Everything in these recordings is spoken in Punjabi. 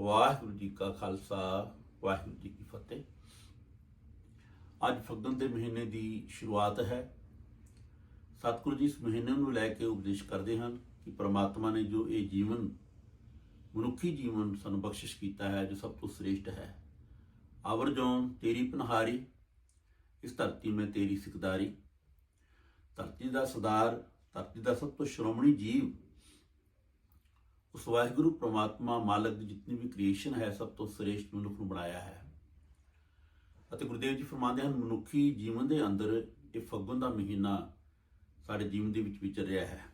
ਵਾਹਿਗੁਰੂ ਜੀ ਕਾ ਖਾਲਸਾ, ਵਾਹਿਗੁਰੂ ਜੀ ਕੀ ਫਤਿਹ। ਅੱਜ ਫਗਣ ਦੇ ਮਹੀਨੇ ਦੀ ਸ਼ੁਰੂਆਤ ਹੈ। ਸਤਿਗੁਰੂ ਜੀ ਇਸ ਮਹੀਨੇ ਨੂੰ ਲੈ ਕੇ ਉਪਦੇਸ਼ ਕਰਦੇ ਹਨ ਕਿ ਪ੍ਰਮਾਤਮਾ ਨੇ ਜੋ ਇਹ ਜੀਵਨ, ਮਨੁੱਖੀ ਜੀਵਨ ਸਾਨੂੰ ਬਖਸ਼ਿਸ਼ ਕੀਤਾ ਹੈ, ਜੋ ਸਭ ਤੋਂ ਸ੍ਰੇਸ਼ਟ ਹੈ। ਆਵਰ ਜੋਨ ਤੇਰੀ ਪਨਹਾਰੀ, ਇਸ ਧਰਤੀ ਮੈਂ ਤੇਰੀ ਸਿਕਦਾਰੀ। ਧਰਤੀ ਦਾ ਸਰਦਾਰ, ਧਰਤੀ ਦਾ ਸਭ ਤੋਂ ਸ਼੍ਰੋਮਣੀ ਜੀਵ ਉਸ ਵਾਹਿਗੁਰੂ ਪ੍ਰਮਾਤਮਾ ਮਾਲਕ ਦੀ ਜਿੰਨੀ ਵੀ ਕ੍ਰੀਏਸ਼ਨ ਹੈ, ਸਭ ਤੋਂ ਸ੍ਰੇਸ਼ਟ ਮਨੁੱਖ ਨੂੰ ਬਣਾਇਆ ਹੈ। ਅਤੇ ਗੁਰਦੇਵ ਜੀ ਫਰਮਾਉਂਦੇ ਹਨ, ਮਨੁੱਖੀ ਜੀਵਨ ਦੇ ਅੰਦਰ ਇਹ ਫੱਗਣ ਦਾ ਮਹੀਨਾ ਸਾਡੇ ਜੀਵਨ ਦੇ ਵਿੱਚ ਵਿਚਰ ਰਿਹਾ ਹੈ।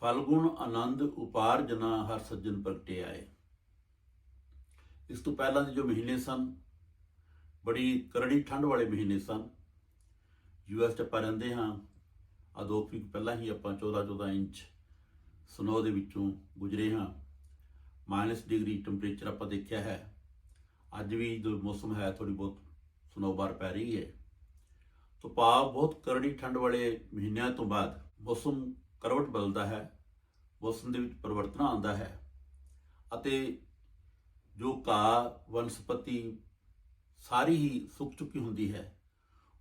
ਫਲਗੁਣ ਆਨੰਦ ਉਪਾਰ ਜਨਾ ਹਰ ਸੱਜਣ ਪ੍ਰਗਟੇ ਆਏ ਇਸ ਤੋਂ ਪਹਿਲਾਂ ਦੇ ਜੋ ਮਹੀਨੇ ਸਨ, ਬੜੀ ਕਰੜੀ ਠੰਡ ਵਾਲੇ ਮਹੀਨੇ ਸਨ। ਯੂਐਸ ਚ ਆਪਾਂ ਰਹਿੰਦੇ ਹਾਂ ਆ ਦੋ ਕੁ ਪਹਿਲਾਂ ਹੀ ਆਪਾਂ 14 14 ਇੰਚ ਸਨੋ ਦੇ ਵਿੱਚੋਂ ਗੁਜ਼ਰੇ ਹਾਂ। ਮਾਈਨਸ ਡਿਗਰੀ ਟੈਂਪਰੇਚਰ ਆਪਾਂ ਦੇਖਿਆ ਹੈ। ਅੱਜ ਵੀ ਜੋ ਮੌਸਮ ਹੈ ਥੋੜੀ ਬਹੁਤ ਸਨੋ ਸਨੋਬਾਰ ਪੈ ਰਹੀ ਹੈ। ਤੋਂ ਭਾਵ ਬਹੁਤ ਕਰੜੀ ਠੰਡ ਵਾਲੇ ਮਹੀਨਿਆਂ ਤੋਂ ਬਾਅਦ ਮੌਸਮ ਕਰਵਟ ਬਦਲਦਾ ਹੈ, ਮੌਸਮ ਦੇ ਵਿੱਚ ਪਰਿਵਰਤਨ ਆਉਂਦਾ ਹੈ ਅਤੇ ਜੋ ਘਾਹ, ਵਨਸਪਤੀ ਸਾਰੀ ਹੀ ਸੁੱਕ ਚੁੱਕੀ ਹੁੰਦੀ ਹੈ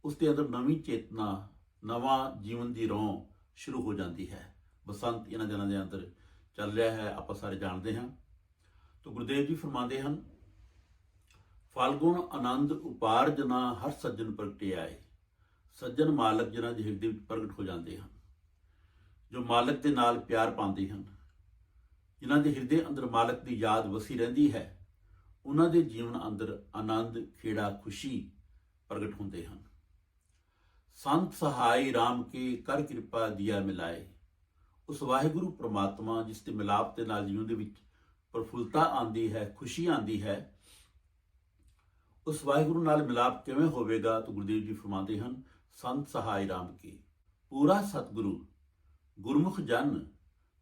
ਉਸ ਦੇ ਅੰਦਰ ਨਵੀਂ ਚੇਤਨਾ, ਨਵਾਂ ਜੀਵਨ ਦੀ ਰੋਂ ਸ਼ੁਰੂ ਹੋ ਜਾਂਦੀ ਹੈ। ਬਸੰਤ ਇਹਨਾਂ ਦਿਨਾਂ ਦੇ ਅੰਦਰ ਚੱਲ ਰਿਹਾ ਹੈ, ਆਪਾਂ ਸਾਰੇ ਜਾਣਦੇ ਹਾਂ। ਤਾਂ ਗੁਰਦੇਵ ਜੀ ਫਰਮਾਉਂਦੇ ਹਨ, ਫਲਗੁਣ ਆਨੰਦ ਉਪਾਰ ਜਨਾ ਹਰ ਸੱਜਣ ਪ੍ਰਗਟੇ ਆਏ। ਸੱਜਣ ਮਾਲਕ ਜਿਨ੍ਹਾਂ ਦੇ ਹਿਰਦੇ ਵਿੱਚ ਪ੍ਰਗਟ ਹੋ ਜਾਂਦੇ ਹਨ, ਜੋ ਮਾਲਕ ਦੇ ਨਾਲ ਪਿਆਰ ਪਾਉਂਦੇ ਹਨ। ਜਿਨ੍ਹਾਂ ਦੇ ਹਿਰਦੇ ਅੰਦਰ ਮਾਲਕ ਦੀ ਯਾਦ ਵਸੀ ਰਹਿੰਦੀ ਹੈ, ਉਹਨਾਂ ਦੇ ਜੀਵਨ ਅੰਦਰ ਆਨੰਦ, ਖੇੜਾ, ਖੁਸ਼ੀ ਪ੍ਰਗਟ ਹੁੰਦੇ ਹਨ। ਸੰਤ ਸਹਾਈ RAM ਕੇ ਕਰ ਕਿਰਪਾ ਦਿਆ ਮਿਲਾਏ। ਉਸ ਵਾਹਿਗੁਰੂ ਪ੍ਰਮਾਤਮਾ ਜਿਸ ਦੇ ਮਿਲਾਪ ਦੇ ਨਾਲ ਜੀਵਨ ਦੇ ਵਿੱਚ ਪ੍ਰਫੁੱਲਤਾ ਆਂਦੀ ਹੈ, ਖੁਸ਼ੀ ਆਂਦੀ ਹੈ, ਉਸ ਵਾਹਿਗੁਰੂ ਨਾਲ ਮਿਲਾਪ ਕਿਵੇਂ ਹੋਵੇਗਾ ਤਾਂ ਗੁਰਦੇਵ ਜੀ ਫਰਮਾਉਂਦੇ ਹਨ, ਸੰਤ ਸਹਾਈ ਰਾਮ ਕੀ। ਪੂਰਾ ਸਤਿਗੁਰੂ, ਗੁਰਮੁਖ ਜਨ,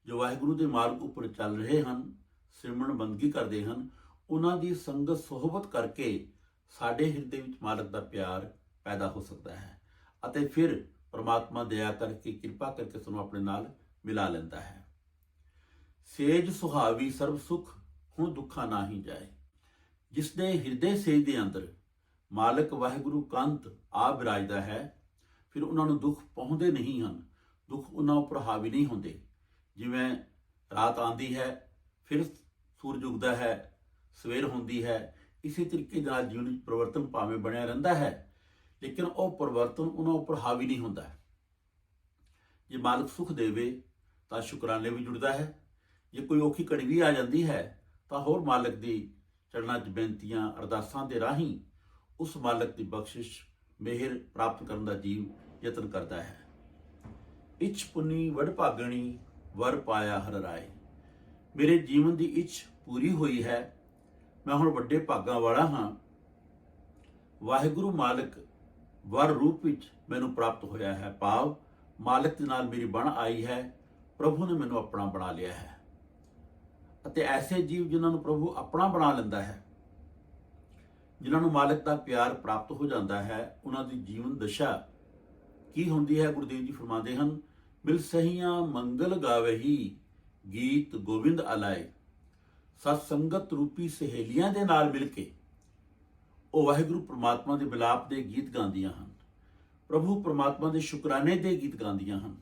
ਜੋ ਵਾਹਿਗੁਰੂ ਦੇ ਮਾਰਗ ਉੱਪਰ ਚੱਲ ਰਹੇ ਹਨ, ਸਿਮਰਨ ਬੰਦਗੀ ਕਰਦੇ ਹਨ, ਉਹਨਾਂ ਦੀ ਸੰਗਤ ਸੋਹਬਤ ਕਰਕੇ ਸਾਡੇ ਹਿਰਦੇ ਵਿੱਚ ਮਾਲਕ ਦਾ ਪਿਆਰ ਪੈਦਾ ਹੋ ਸਕਦਾ ਹੈ। ਅਤੇ ਫਿਰ ਪਰਮਾਤਮਾ ਦਇਆ ਕਰਕੇ ਕਿਰਪਾ ਕਰਕੇ ਸਾਨੂੰ ਆਪਣੇ ਨਾਲ ਮਿਲਾ ਲੈਂਦਾ ਹੈ। ਸੇਜ ਸੁਹਾਵੀ ਸਰਬ ਸੁਖ, ਹੁਣ ਦੁੱਖਾ ਨਾਹੀ ਜਾਏ। ਜਿਸ ਦੇ ਹਿਰਦੇ ਸੇਜ ਦੇ ਅੰਦਰ, ਮਾਲਕ ਵਾਹਿਗੁਰੂ ਕੰਤ ਆ ਬਿਰਾਜਦਾ ਹੈ। ਫਿਰ ਉਹਨਾਂ ਨੂੰ ਦੁੱਖ ਪਹੁੰਚਦੇ ਨਹੀਂ ਹਨ, ਦੁੱਖ ਉਹਨਾਂ ਉੱਪਰ ਹਾਵੀ ਨਹੀਂ ਹੁੰਦੇ। ਜਿਵੇਂ ਰਾਤ ਆਂਦੀ ਹੈ, ਫਿਰ ਸੂਰਜ ਉਗਦਾ ਹੈ, ਸਵੇਰ ਹੁੰਦੀ ਹੈ, ਇਸੇ ਤਰੀਕੇ ਨਾਲ ਜੀਵਨ ਵਿੱਚ ਪਰਿਵਰਤਨ ਭਾਵੇਂ ਬਣਿਆ ਰਹਿੰਦਾ ਹੈ, ਲੇਕਿਨ ਉਹ ਪਰਿਵਰਤਨ ਉਹਨਾਂ ਉੱਪਰ ਹਾਵੀ ਨਹੀਂ ਹੁੰਦਾ। ਜੇ ਮਾਲਕ ਸੁਖ ਦੇਵੇ ਤਾਂ ਸ਼ੁਕਰਾਨੇ ਵੀ ਜੁੜਦਾ ਹੈ। ਜੇ ਕੋਈ ਔਖੀ ਘੜੀ ਵੀ ਆ ਜਾਂਦੀ ਹੈ, ਤਾਂ ਹੋਰ ਮਾਲਕ ਦੀ ਚੜਨਾ ਚ ਬੇਨਤੀਆਂ ਅਰਦਾਸਾਂ ਦੇ ਰਾਹੀਂ ਉਸ ਮਾਲਕ ਦੀ ਬਖਸ਼ਿਸ਼, ਮਿਹਰ ਪ੍ਰਾਪਤ ਕਰਨ ਦਾ ਜੀਵ ਯਤਨ ਕਰਦਾ ਹੈ। ਇਛ ਪੁਨੀ ਵਡ ਭਾਗਣੀ, ਵਰ ਪਾਇਆ ਹਰ ਰਾਏ। ਮੇਰੇ ਜੀਵਨ ਦੀ ਇੱਛ ਪੂਰੀ ਹੋਈ ਹੈ। ਮੈਂ ਹੁਣ ਵੱਡੇ ਭਾਗਾਂ ਵਾਲਾ ਹਾਂ। ਵਾਹਿਗੁਰੂ ਮਾਲਕ, ਵਰ ਰੂਪ ਵਿੱਚ ਮੈਨੂੰ ਪ੍ਰਾਪਤ ਹੋਇਆ ਹੈ। ਭਾਵ ਮਾਲਕ ਦੇ ਨਾਲ ਮੇਰੀ ਬਣ ਆਈ ਹੈ। ਪ੍ਰਭੂ ਨੇ ਮੈਨੂੰ ਆਪਣਾ ਬਣਾ ਲਿਆ ਹੈ। ਅਤੇ ਐਸੇ ਜੀਵ ਜਿਨ੍ਹਾਂ ਨੂੰ ਪ੍ਰਭੂ ਆਪਣਾ ਬਣਾ ਲੈਂਦਾ ਹੈ, ਜਿਨ੍ਹਾਂ ਨੂੰ ਮਾਲਕ ਦਾ ਪਿਆਰ ਪ੍ਰਾਪਤ ਹੋ ਜਾਂਦਾ ਹੈ, ਉਹਨਾਂ ਦੀ ਜੀਵਨ ਦਸ਼ਾ ਕੀ ਹੁੰਦੀ ਹੈ ਗੁਰਦੇਵ ਜੀ ਫਰਮਾਉਂਦੇ ਹਨ, ਮਿਲ ਸਹੀਆਂ ਮੰਗਲ ਗਾਵਹੀ, ਗੀਤ ਗੋਬਿੰਦ ਅਲਾਏ। ਸਤ ਸੰਗਤ ਰੂਪੀ ਸਹੇਲੀਆਂ ਦੇ ਨਾਲ ਮਿਲ ਕੇ ਉਹ ਵਾਹਿਗੁਰੂ ਪ੍ਰਮਾਤਮਾ ਦੇ ਬਿਲਾਪ ਦੇ ਗੀਤ ਗਾਉਂਦੀਆਂ ਹਨ। ਪ੍ਰਭੂ ਪ੍ਰਮਾਤਮਾ ਦੇ ਸ਼ੁਕਰਾਨੇ ਦੇ ਗੀਤ ਗਾਉਂਦੀਆਂ ਹਨ।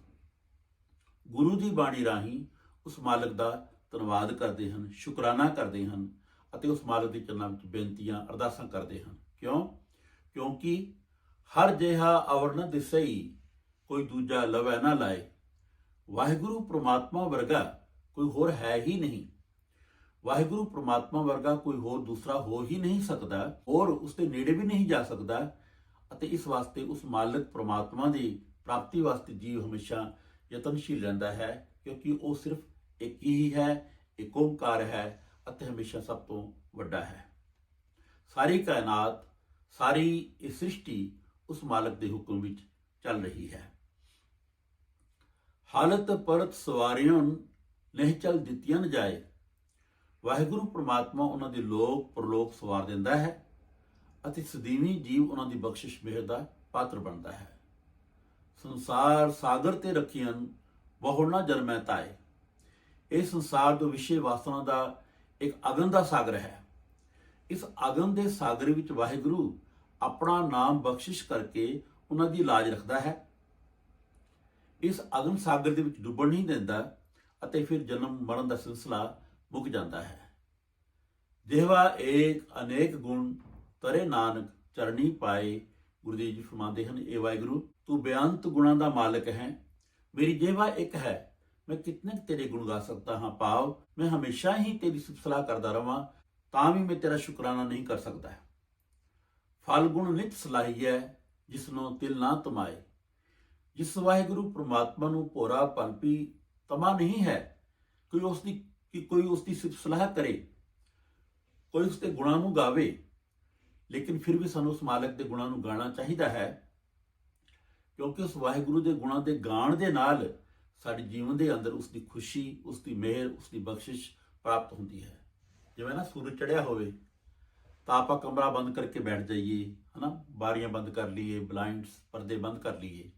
ਗੁਰੂ ਦੀ ਬਾਣੀ ਰਾਹੀਂ ਉਸ ਮਾਲਕ ਦਾ ਧੰਨਵਾਦ ਕਰਦੇ ਹਨ, ਸ਼ੁਕਰਾਨਾ ਕਰਦੇ ਹਨ ਅਤੇ ਉਸ ਮਾਲਕ ਦੇ ਚਰਨਾਂ ਵਿੱਚ ਬੇਨਤੀਆਂ, ਅਰਦਾਸਾਂ ਕਰਦੇ ਹਨ। ਕਿਉਂ? ਕਿਉਂਕਿ ਹਰ ਜਿਹਾ ਅਵਰ ਨ ਦਿਸਈ ਕੋਈ ਦੂਜਾ ਲਵੈ ਨਾ ਲਾਏ। ਵਾਹਿਗੁਰੂ ਪ੍ਰਮਾਤਮਾ ਵਰਗਾ ਕੋਈ ਹੋਰ ਹੈ ਹੀ ਨਹੀਂ। ਵਾਹਿਗੁਰੂ ਪ੍ਰਮਾਤਮਾ ਵਰਗਾ ਕੋਈ ਹੋਰ ਦੂਸਰਾ ਹੋ ਹੀ ਨਹੀਂ ਸਕਦਾ ਔਰ ਉਸ ਦੇ ਨੇੜੇ ਵੀ ਨਹੀਂ ਜਾ ਸਕਦਾ ਅਤੇ ਇਸ ਵਾਸਤੇ ਉਸ ਮਾਲਕ ਪ੍ਰਮਾਤਮਾ ਦੀ ਪ੍ਰਾਪਤੀ ਵਾਸਤੇ ਜੀਵ ਹਮੇਸ਼ਾ ਯਤਨਸ਼ੀਲ ਰਹਿੰਦਾ ਹੈ, ਕਿਉਂਕਿ ਉਹ ਸਿਰਫ ਇੱਕ ਹੀ ਹੈ, ਇੱਕ ਓੰਕਾਰ ਹੈ ਅਤੇ ਹਮੇਸ਼ਾ ਸਭ ਤੋਂ ਵੱਡਾ ਹੈ। ਸਾਰੀ ਕਾਇਨਾਤ, ਸਾਰੀ ਇਹ ਸ੍ਰਿਸ਼ਟੀ ਉਸ ਮਾਲਕ ਦੇ ਹੁਕਮ ਵਿੱਚ ਚੱਲ ਰਹੀ ਹੈ। ਹਾਲਤ ਪਰਤ ਸਵਾਰਿਆਂ ਨਹੀਂ ਚੱਲ ਦਿੱਤੀਆਂ ਨ ਜਾਏ। ਵਾਹਿਗੁਰੂ ਪ੍ਰਮਾਤਮਾ ਉਹਨਾਂ ਦੇ ਲੋਕ ਪਰਲੋਕ ਸਵਾਰ ਦਿੰਦਾ ਹੈ ਅਤੇ ਸਦੀਵੀ ਜੀਵ ਉਹਨਾਂ ਦੀ ਬਖਸ਼ਿਸ਼ ਮਿਹਰ ਦਾ ਪਾਤਰ ਬਣਦਾ ਹੈ। ਸੰਸਾਰ ਸਾਗਰ ਤੇ ਰੱਖੀਆਂ ਬਹੁ ਨਾ ਜਨਮੈ ਤਾਏ ਇਹ ਸੰਸਾਰ ਤੋਂ ਵਿਸ਼ੇ ਵਾਸਨਾ ਦਾ ਇੱਕ ਅਗਨ ਦਾ ਸਾਗਰ ਹੈ। ਇਸ ਅਗਨ ਦੇ ਸਾਗਰ ਵਿੱਚ ਵਾਹਿਗੁਰੂ ਆਪਣਾ ਨਾਮ ਬਖਸ਼ਿਸ਼ ਕਰਕੇ ਉਹਨਾਂ ਦੀ ਲਾਜ ਰੱਖਦਾ ਹੈ। ਇਸ ਅਗਨ ਸਾਗਰ ਦੇ ਵਿੱਚ ਡੁੱਬਣ ਨਹੀਂ ਦਿੰਦਾ ਅਤੇ ਫਿਰ ਜਨਮ ਮਰਨ ਦਾ ਸਿਲਸਿਲਾ ਮੁੱਕ ਜਾਂਦਾ ਹੈ। ਜਿਹਵਾ ਏਕ ਅਨੇਕ ਗੁਣ ਤਰੇ ਨਾਨਕ ਚਰਣੀ ਪਾਏ ਗੁਰਦੇਵ ਜੀ ਫਰਮਾਉਂਦੇ ਹਨ, ਇਹ ਵਾਹਿਗੁਰੂ, ਤੂੰ ਬੇਅੰਤ ਗੁਣਾਂ ਦਾ ਮਾਲਕ ਹੈ। ਮੇਰੀ ਜਿਹਵਾ ਇੱਕ ਹੈ। ਮੈਂ ਕਿਤਨੇ ਤੇਰੇ ਗੁਣ ਗਾ ਸਕਦਾ ਹਾਂ? ਭਾਵ ਮੈਂ ਹਮੇਸ਼ਾ ਹੀ ਤੇਰੀ ਸਿਫਤ ਸਲਾਹ ਕਰਦਾ ਰਵਾਂ, ਤਾਂ ਵੀ ਮੈਂ ਤੇਰਾ ਸ਼ੁਕਰਾਨਾ ਨਹੀਂ ਕਰ ਸਕਦਾ। ਫਲ ਗੁਣ ਨਿਤ ਸਲਾਹੀਐ ਜਿਸ ਨੂੰ ਤਿਲ ਨਾ ਤਮਾਏ। ਜਿਸ ਵਾਹਿਗੁਰੂ ਪ੍ਰਮਾਤਮਾ ਨੂੰ ਭੋਰਾ ਪਲਪੀ ਤਮਾ ਨਹੀਂ ਹੈ, ਕੋਈ ਉਸ ਦੀ ਕੋਈ ਉਸ ਦੀ ਸਿਫਤ ਸਲਾਹ ਕਰੇ, ਕੋਈ ਉਸ ਦੇ ਗੁਣਾਂ ਨੂੰ ਗਾਵੇ। ਲੇਕਿਨ ਫਿਰ ਵੀ ਸਾਨੂੰ ਉਸ ਮਾਲਕ ਦੇ ਗੁਣਾਂ ਨੂੰ ਗਾਣਾ ਚਾਹੀਦਾ ਹੈ। ਕਿਉਂਕਿ ਉਸ ਵਾਹਿਗੁਰੂ ਦੇ ਗੁਣਾਂ ਦੇ ਗਾਣ ਦੇ ਨਾਲ ਸਾਡੇ ਜੀਵਨ ਦੇ ਅੰਦਰ ਉਸ ਦੀ ਖੁਸ਼ੀ ਉਸ ਦੀ ਮਿਹਰ ਉਸ ਦੀ ਬਖਸ਼ਿਸ਼ ਪ੍ਰਾਪਤ ਹੁੰਦੀ ਹੈ। ਜਿਵੇਂ ਨਾ ਸੂਰਜ ਚੜਿਆ ਹੋਵੇ, ਤਾਂ ਆਪਾਂ ਕਮਰਾ ਬੰਦ ਕਰਕੇ ਬੈਠ ਜਾਈਏ, ਹਨਾ? ਬਾਰੀਆਂ ਬੰਦ ਕਰ ਲਈਏ ਬਲਾਈਂਡਸ ਪਰਦੇ ਬੰਦ ਕਰ ਲਈਏ,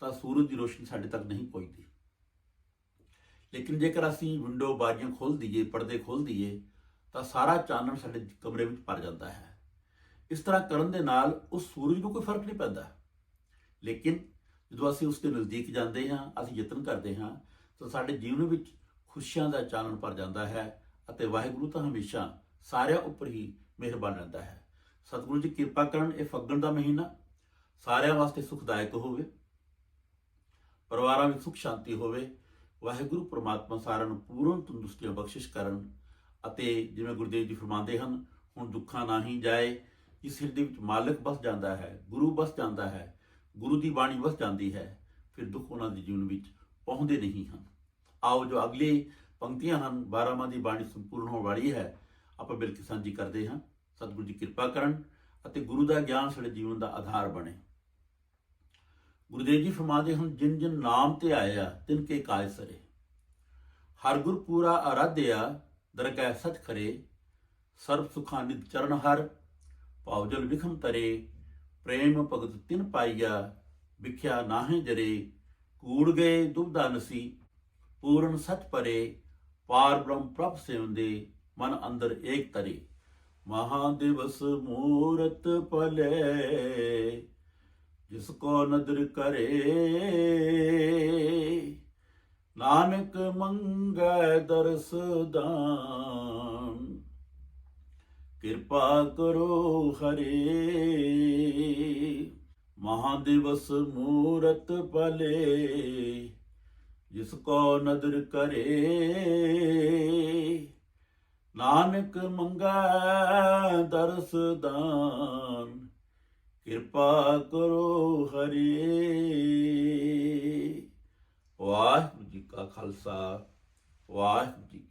ਤਾਂ ਸੂਰਜ ਦੀ ਰੋਸ਼ਨੀ ਸਾਡੇ ਤੱਕ ਨਹੀਂ ਪਹੁੰਚਦੀ। ਲੇਕਿਨ ਜੇਕਰ ਅਸੀਂ ਵਿੰਡੋ ਬਾਰੀਆਂ ਖੋਲ ਦਈਏ, ਪਰਦੇ ਖੋਲ ਦਈਏ, ਤਾਂ ਸਾਰਾ ਚਾਨਣ ਸਾਡੇ ਕਮਰੇ ਵਿੱਚ ਭਰ ਜਾਂਦਾ ਹੈ। ਇਸ ਤਰ੍ਹਾਂ ਕਰਨ ਦੇ ਨਾਲ ਉਸ ਸੂਰਜ ਨੂੰ ਕੋਈ ਫ਼ਰਕ ਨਹੀਂ ਪੈਂਦਾ। ਲੇਕਿਨ ਜਦੋਂ ਅਸੀਂ ਉਸ ਦੇ ਨਜ਼ਦੀਕ ਜਾਂਦੇ ਹਾਂ, ਅਸੀਂ ਯਤਨ ਕਰਦੇ ਹਾਂ, ਤਾਂ ਸਾਡੇ ਜੀਵਨ ਵਿੱਚ ਖੁਸ਼ੀਆਂ ਦਾ ਚਾਨਣ ਭਰ ਜਾਂਦਾ ਹੈ ਅਤੇ ਵਾਹਿਗੁਰੂ ਤਾਂ ਹਮੇਸ਼ਾ ਸਾਰਿਆਂ ਉੱਪਰ ਹੀ ਮਿਹਰਬਾਨ ਰਹਿੰਦਾ ਹੈ। ਸਤਿਗੁਰੂ ਜੀ, ਕਿਰਪਾ ਕਰਨ, ਇਹ ਫੱਗਣ ਦਾ ਮਹੀਨਾ ਸਾਰਿਆਂ ਵਾਸਤੇ ਸੁਖਦਾਇਕ ਹੋਵੇ, ਪਰਿਵਾਰਾਂ ਵਿੱਚ ਸੁਖ ਸ਼ਾਂਤੀ ਹੋਵੇ, ਵਾਹਿਗੁਰੂ ਪ੍ਰਮਾਤਮਾ ਸਾਰਿਆਂ ਨੂੰ ਪੂਰਨ ਤੰਦਰੁਸਤੀਆਂ ਬਖਸ਼ਿਸ਼ ਕਰਨ ਅਤੇ ਜਿਵੇਂ ਗੁਰਦੇਵ ਜੀ ਫਰਮਾਉਂਦੇ ਹਨ, ਹੁਣ ਦੁੱਖਾਂ ਨਾ ਹੀ ਜਾਏ ਸਿਰ ਦੇ ਵਿੱਚ ਮਾਲਕ ਬਸ ਜਾਂਦਾ ਹੈ, ਗੁਰੂ ਬਸ ਜਾਂਦਾ ਹੈ, ਗੁਰੂ ਦੀ ਬਾਣੀ ਵਸ ਜਾਂਦੀ ਹੈ, ਫਿਰ ਦੁੱਖ ਉਹਨਾਂ ਦੇ ਜੀਵਨ ਵਿੱਚ ਪਹੁੰਚਦੇ ਨਹੀਂ ਹਨ। ਆਓ ਜੋ ਅਗਲੇ ਪੰਕਤੀਆਂ ਹਨ 12ਵਾਂ ਦੀ ਬਾਣੀ ਸੰਪੂਰਨ ਹੋਣ ਵਾਲੀ ਹੈ, ਆਪਾਂ ਬਿਲਕੁਲ ਸਾਂਝੀ ਕਰਦੇ ਹਾਂ। ਸਤਿਗੁਰੂ ਜੀ ਕਿਰਪਾ ਕਰਨ ਅਤੇ ਗੁਰੂ ਦਾ ਗਿਆਨ ਸਾਡੇ ਜੀਵਨ ਦਾ ਆਧਾਰ ਬਣੇ। ਗੁਰਦੇਵ ਜੀ ਫਰਮਾਉਂਦੇ ਹਨ ਜਿਨ ਜਿਨ ਨਾਮ ਤੇ ਆਇਆ, ਤਿਨ ਕੇ ਕਾਜ ਸਰੇ। ਹਰ ਗੁਰ ਪੂਰਾ ਆਰਾਧਿਆ ਦਰਗਹਿ ਸਚ ਖਰੇ ਸਰਬ ਸੁਖਾਂ ਨਿਤ ਚਰਨ ਹਰ ਪਾਉਜਲ ਵਿਖਮ ਤਰੇ, ਪ੍ਰੇਮ ਭਗਤ ਤਿਨ ਪਾਈਆ, ਵਿਖਿਆ ਨਾਹੀਂ ਜਰੇ, ਕੂੜ ਗਏ ਦੁਬਦਾ ਨਸੀ, ਪੂਰਨ ਸਚ ਪਰੇ, ਪਾਰ ਬ੍ਰਹਮ ਪ੍ਰਭ ਸਿਉਂਦੇ ਮਨ ਅੰਦਰ ਏਕ ਤਰੇ। ਮਹਾ ਦਿਵਸ ਮੂਰਤ ਪਲੇ ਜਿਸ ਕੋ ਨਦਰ ਕਰੇ। ਨਾਨਕ ਮੰਗੈ ਦਰਸਦਾ ਕਿਰਪਾ ਕਰੋ ਹਰੇ। ਮਹਾਦਿਵਸ ਮੂਰਤ ਭਲੇ, ਜਿਸ ਕੋ ਨਦਰ ਕਰੇ। ਨਾਨਕ ਮੰਗਾ ਦਰਸ ਦਾਨ, ਕਿਰਪਾ ਕਰੋ ਹਰੇ। ਵਾਹਿਗੁਰੂ ਜੀ ਕਾ ਖਾਲਸਾ, ਵਾਹਿਗੁਰੂ ਜੀ